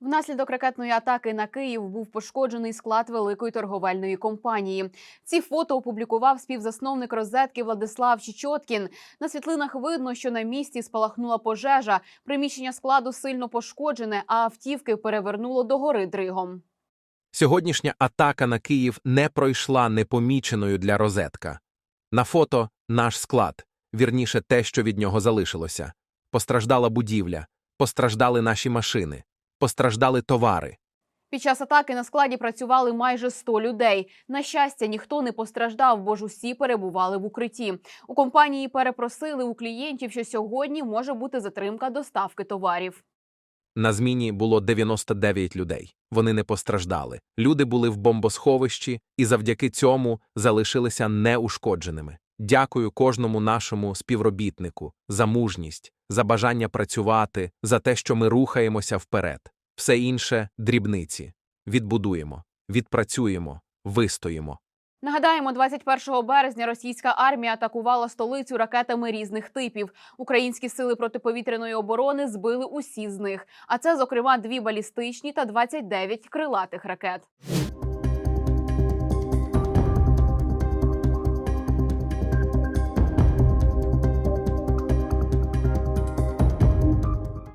Внаслідок ракетної атаки на Київ був пошкоджений склад великої торговельної компанії. Ці фото опублікував співзасновник розетки Владислав Чічоткін. На світлинах видно, що на місці спалахнула пожежа. Приміщення складу сильно пошкоджене, а автівки перевернуло догори дригом. Сьогоднішня атака на Київ не пройшла непоміченою для розетка. На фото наш склад, вірніше те, що від нього залишилося. Постраждала будівля, постраждали наші машини, постраждали товари. Під час атаки на складі працювали майже 100 людей. На щастя, ніхто не постраждав, бо ж усі перебували в укритті. У компанії перепросили у клієнтів, що сьогодні може бути затримка доставки товарів. На зміні було 99 людей. Вони не постраждали. Люди були в бомбосховищі і завдяки цьому залишилися неушкодженими. Дякую кожному нашому співробітнику за мужність, за бажання працювати, за те, що ми рухаємося вперед. Все інше дрібниці. Відбудуємо, відпрацюємо, вистоїмо. Нагадаємо, 21 березня російська армія атакувала столицю ракетами різних типів. Українські сили протиповітряної оборони збили усі з них. А це, зокрема, дві балістичні та 29 крилатих ракет.